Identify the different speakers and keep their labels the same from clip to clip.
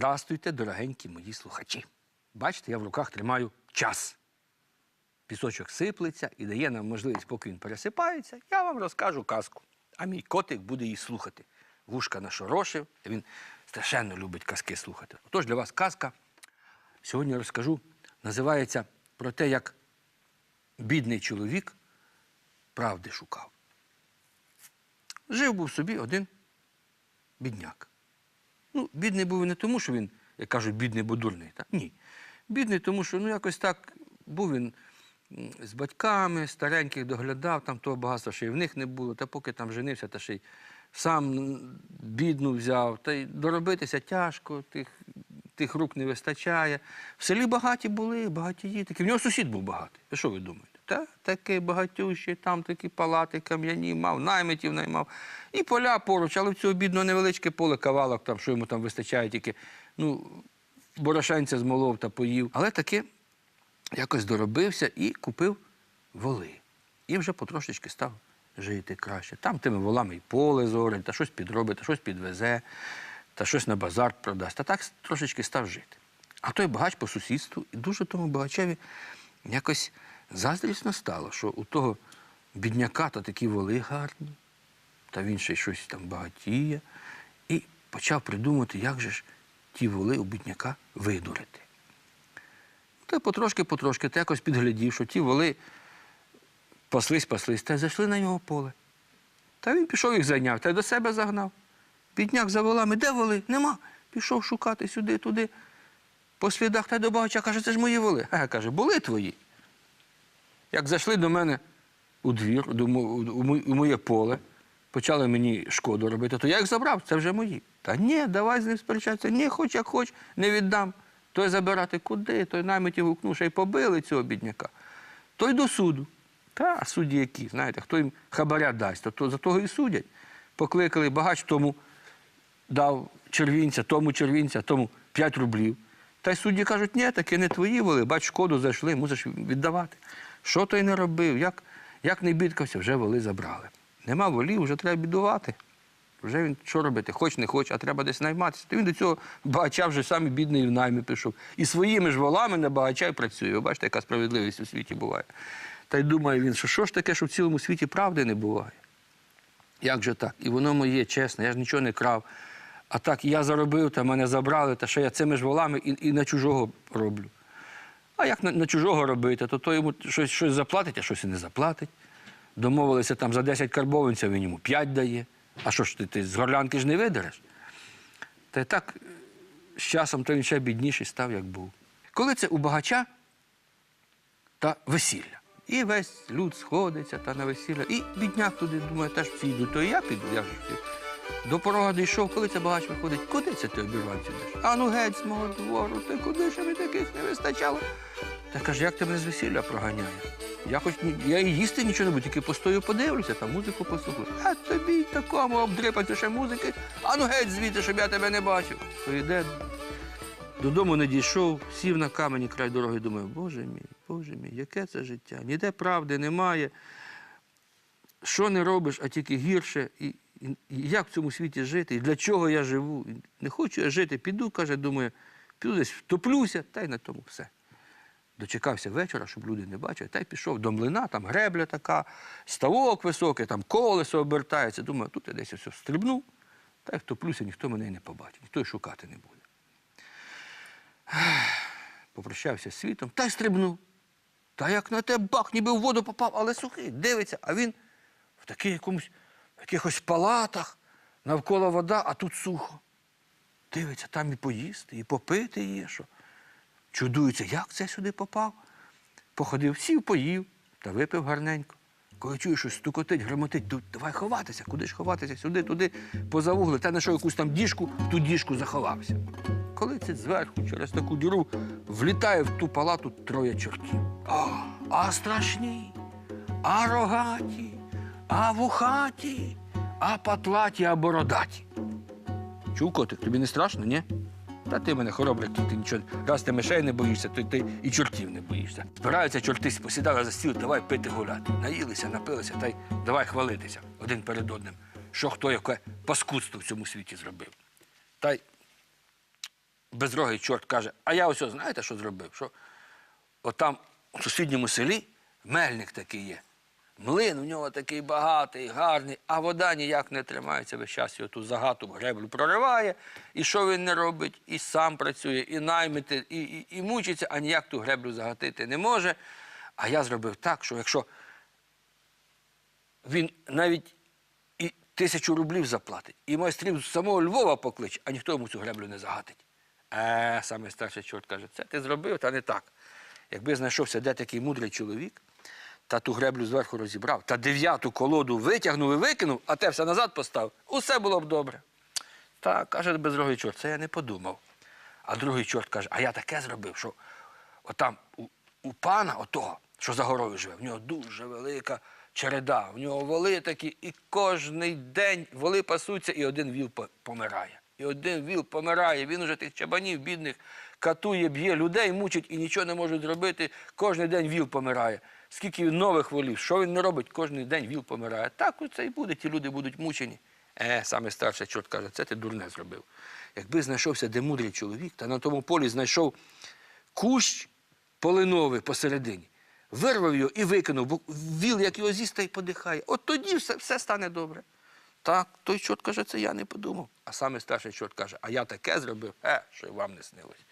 Speaker 1: Здрастуйте, дорогенькі мої слухачі. Бачите, я в руках тримаю час. Пісочок сиплеться і дає нам можливість, поки він пересипається, я вам розкажу казку. А мій котик буде її слухати. Вушка нашорошив, він страшенно любить казки слухати. Отож для вас казка. Сьогодні розкажу, називається про те, як бідний чоловік правди шукав. Жив був собі один бідняк. Ну, бідний був не тому, що він, як кажуть, бідний, бо дурний. Так? Ні. Бідний, тому що ну, якось так був він з батьками, стареньких доглядав, там того багатства ще й в них не було, та поки там женився, та ще й сам бідну взяв, та й доробитися тяжко, тих, тих рук не вистачає. В селі багаті були, багатії такі. В нього сусід був багатий. Ви що ви думаєте? Та такий багатющий, там такі палати кам'яні мав, наймитів наймав. І поля поруч, але в цього бідного невеличке поле кавалок, там, що йому там вистачає, тільки ну, борошенця змолов та поїв. Але таки якось доробився і купив воли. І вже потрошечки став жити краще. Там тими волами і поле зорить, та щось підробить, та щось підвезе, та щось на базар продасть. Та так трошечки став жити. А той багач по сусідству, і дуже тому багачеві якось заздрісно стало, що у того бідняка то такі воли гарні, та він ще щось там багатіє. І почав придумати, як же ж ті воли у бідняка видурити. Та потрошки-потрошки, та якось підглядів, що ті воли паслись, паслись, та зайшли на нього поле. Та він пішов їх зайняв, та й до себе загнав. Бідняк за волами, де воли? Нема. Пішов шукати сюди, туди. По слідах та й до багача каже, це ж мої воли. А каже, були твої. Як зайшли до мене у двір, у моє поле, почали мені шкоду робити, то я їх забрав, це вже мої. Та ні, давай з ним сперечатися. Ні, хоч як хоч, не віддам. Той забирати куди, той наймитів гукнув, ще й побили цього бідняка. Той до суду. Та судді які, знаєте, хто їм хабаря дасть, то, то за того і судять. Покликали багач тому дав червінця, тому червінця, тому 5 рублів. Та й судді кажуть, ні, таки не твої воли, бач, шкоду зайшли, мусиш віддавати. Що той не робив, як, як не бідкався, вже воли забрали. Нема волів, вже треба бідувати. Вже він що робити, хоч не хоче, а треба десь найматися. То він до цього багача вже сам бідний в наймі пішов. І своїми ж волами на багача й працює. Ви бачите, яка справедливість у світі буває. Та й думає він, що що ж таке, що в цілому світі правди не буває. Як же так? І воно моє, чесно, я ж нічого не крав. А так я заробив, та мене забрали, та ще я цими ж волами і, і на чужого роблю. А як на, на чужого робити, то той йому щось, щось заплатить, а щось і не заплатить. Домовилися там за 10 карбованців, він йому 5 дає. А що ж ти, ти з горлянки ж не видереш? Та й так з часом то він ще бідніший став, як був. Коли це у багача та весілля. І весь люд сходиться та на весілля. І бідняк туди думає, теж піду, то і я піду, я ж. До порога дійшов, коли це багач виходить, куди це ти обірванцю йдеш? А ну геть з мого двору, ти куди ще мені таких не вистачало? Та каже, як ти мене з весілля проганяє? Я хоч я і їсти нічого не буду, тільки постою подивлюся, та музику послухаю. А тобі й такому обдрипати ще музики. А ну геть звідти, щоб я тебе не бачив. То йде Додому не дійшов, сів на камені край дороги, думаю, боже мій, боже мій, яке це життя? Ніде правди немає. Що не робиш, а тільки гірше. І як в цьому світі жити? І для чого я живу? Не хочу я жити, піду, каже, думаю, піду десь втоплюся, та й на тому все. Дочекався вечора, щоб люди не бачили, та й пішов до млина, там гребля така, ставок високий, там колесо обертається. Думаю, тут я десь все стрибну, та й втоплюся, ніхто мене не побачить, ніхто й шукати не буде попрощався з світом та й стрибнув. Та як на те бах, ніби в воду попав, але сухий. Дивиться, а він в таких якомусь, якихось палатах, навколо вода, а тут сухо. Дивиться, там і поїсти, і попити є. що. Чудується, як це сюди попав. Походив, сів, поїв та випив гарненько. Коли чує, що стукотить, грамотить, тут давай ховатися, куди ж ховатися, сюди, туди, поза вугли, та знайшов якусь там діжку, в ту діжку заховався. Коли це зверху через таку діру влітає в ту палату троє чортів. А, а страшні, а рогаті, а вухаті, а патлаті, а бородаті. Чув котик, тобі не страшно, ні? Та ти мене хоробрий, ти, ти нічого. Раз ти мишей не боїшся, то ти і чортів не боїшся. Збираються чорти, посідали за стіл, давай пити гуляти. Наїлися, напилися, та й давай хвалитися один перед одним, що хто яке паскудство в цьому світі зробив. Та й безрогий чорт каже, а я ось знаєте, що зробив? Що отам у сусідньому селі мельник такий є. Млин у нього такий багатий, гарний, а вода ніяк не тримається. Весь час його ту загату греблю прориває. І що він не робить? І сам працює, і наймити, і, і, і мучиться, а ніяк ту греблю загатити не може. А я зробив так, що якщо він навіть і тисячу рублів заплатить, і майстрів з самого Львова покличе, а ніхто йому цю греблю не загатить. Е, саме старший чорт каже, це ти зробив, та не так. Якби знайшовся де такий мудрий чоловік, та ту греблю зверху розібрав, та дев'яту колоду витягнув і викинув, а те все назад поставив, усе було б добре. Так, каже безрогий чорт, це я не подумав. А другий чорт каже, а я таке зробив, що отам у, у пана, отого, що за горою живе, в нього дуже велика череда, в нього воли такі, і кожний день воли пасуться, і один віл помирає. І один віл помирає. Він уже тих чабанів бідних катує, б'є людей, мучить і нічого не може зробити. Кожен день віл помирає. Скільки нових волів, що він не робить, кожен день віл помирає. Так оце і буде, ті люди будуть мучені. Е, саме старший чорт каже, це ти дурне зробив. Якби знайшовся де мудрий чоловік, та на тому полі знайшов кущ полиновий посередині, вирвав його і викинув, бо віл, як його з'їсть, та й подихає. От тоді все, все стане добре. Так, той чорт каже, це я не подумав. А саме старший чорт каже, а я таке зробив, е, що й вам не снилось.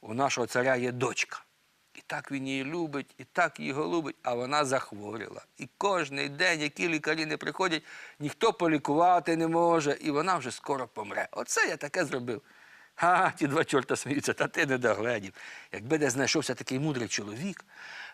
Speaker 1: У нашого царя є дочка. Так він її любить, і так її голубить, а вона захворіла. І кожний день, які лікарі не приходять, ніхто полікувати не може, і вона вже скоро помре. Оце я таке зробив. Ха, ті два чорта сміються, та ти не догледів. Якби де знайшовся такий мудрий чоловік,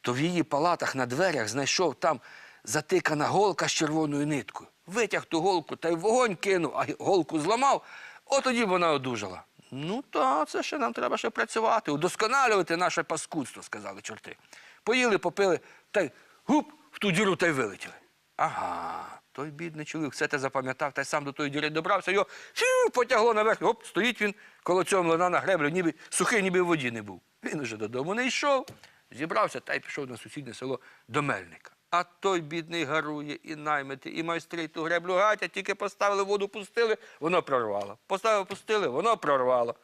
Speaker 1: то в її палатах на дверях знайшов там затикана голка з червоною ниткою. Витяг ту голку та й вогонь кинув, а голку зламав, от тоді вона одужала. Ну, то це ще нам треба ще працювати, удосконалювати наше паскудство, сказали чорти. Поїли, попили, та й гуп в ту діру та й вилетіли. Ага, той бідний чоловік все те запам'ятав, та й сам до тої діри добрався, його фью, потягло наверх. Оп, стоїть він коло цього млина на греблю, ніби сухий, ніби в воді не був. Він уже додому не йшов, зібрався та й пішов на сусіднє село до Мельника. А той бідний гарує, і наймити, і майстри ту греблю гатять, тільки поставили воду, пустили, воно прорвало. Поставили, пустили, воно прорвало.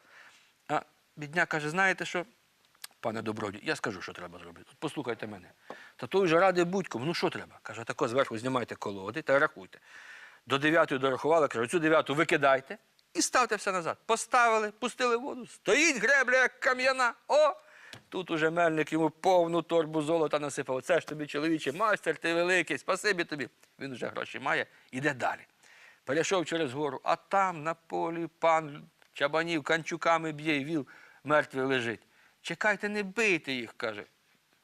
Speaker 1: А бідняк каже, знаєте що? Пане Добродій, я скажу, що треба зробити. От послухайте мене. Та той вже радий будь-кому, ну що треба? Каже, тако зверху знімайте колоди та рахуйте. До дев'ятої дорахували, каже, цю дев'яту викидайте і ставте все назад. Поставили, пустили воду, стоїть гребля, як кам'яна. О! Тут уже мельник йому повну торбу золота насипав. Це ж тобі, чоловіче, майстер, ти великий, спасибі тобі. Він уже гроші має, іде далі. Перейшов через гору, а там на полі пан чабанів канчуками б'є, і віл мертвий лежить. Чекайте, не бийте їх, каже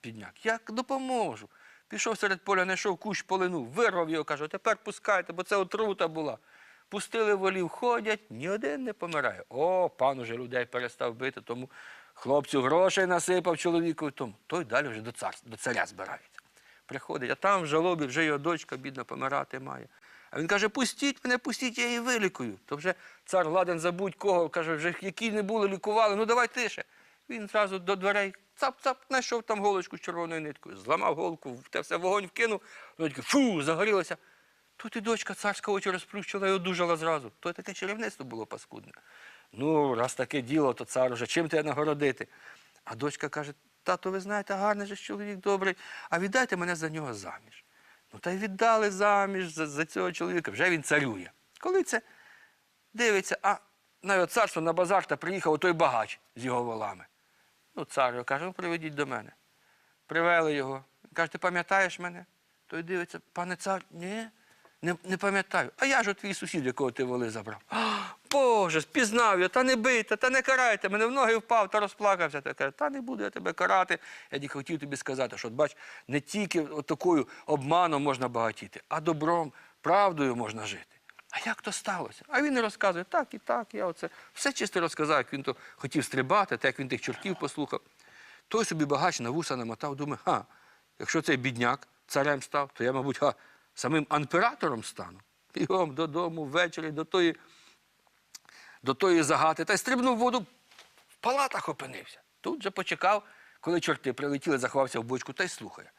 Speaker 1: підняк. Як допоможу? Пішов серед поля, знайшов кущ полину, вирвав його, каже, тепер пускайте, бо це отрута була. Пустили волів, ходять, ні один не помирає. О, пан уже людей перестав бити, тому хлопцю грошей насипав чоловіку. Той далі вже до, цар, до царя збирається. Приходить, а там в жалобі вже його дочка, бідна, помирати має. А він каже, пустіть мене, пустіть, я її вилікую. То вже цар ладен забудь кого, каже, вже які не були, лікували, ну давай тише. Він зразу до дверей цап-цап, знайшов там голочку з червоною ниткою, зламав голку, те все вогонь вкинув, таке фу, загорілося. Тут і дочка царська очі розплющила і одужала зразу. То таке чарівництво було паскудне. Ну, раз таке діло, то цар уже чим тебе нагородити? А дочка каже: тато, ви знаєте, гарний же чоловік добрий, а віддайте мене за нього заміж. Ну та й віддали заміж за, за цього чоловіка, вже він царює. Коли це дивиться, а на царство на базар та приїхав той багач з його волами. Ну, цар його каже, ну приведіть до мене. Привели його. Каже, ти пам'ятаєш мене? Той дивиться, пане цар, ні, не, не пам'ятаю. А я ж твій сусід, якого ти воли забрав. Боже, спізнав його, та не бийте, та не карайте мене, в ноги впав та розплакався. Та каже, та не буду я тебе карати. Я тільки хотів тобі сказати, що от бач, не тільки от такою обманом можна багатіти, а добром, правдою можна жити. А як то сталося? А він розказує, так і так, я оце все чисто розказав, як він то хотів стрибати, та як він тих чортів послухав. Той собі багач на вуса намотав, думає, ха, якщо цей бідняк царем став, то я, мабуть, ха, самим імператором стану. Бігом додому ввечері до тої, до тої загати, та й стрибнув воду, в палатах опинився. Тут же почекав, коли чорти прилетіли, заховався в бочку та й слухає.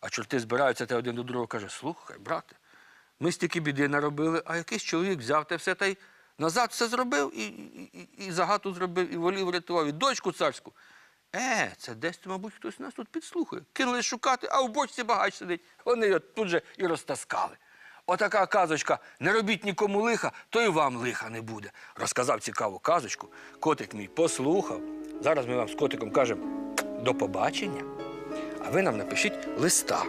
Speaker 1: А чорти збираються та один до другого каже: слухай, брате, ми стільки біди наробили, а якийсь чоловік взяв те все та й Назад все зробив і, і, і, і загату зробив, і волів врятував, і дочку царську. Е, це десь, мабуть, хтось нас тут підслухає. Кинули шукати, а в бочці багач сидить. Вони тут же і розтаскали. Отака казочка, не робіть нікому лиха, то і вам лиха не буде. Розказав цікаву казочку. Котик мій послухав. Зараз ми вам з котиком кажемо до побачення. А ви нам напишіть листа,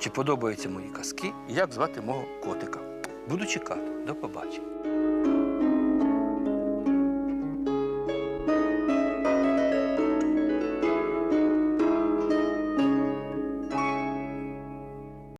Speaker 1: чи подобаються мої казки і як звати мого котика. Буду чекати. До побачення.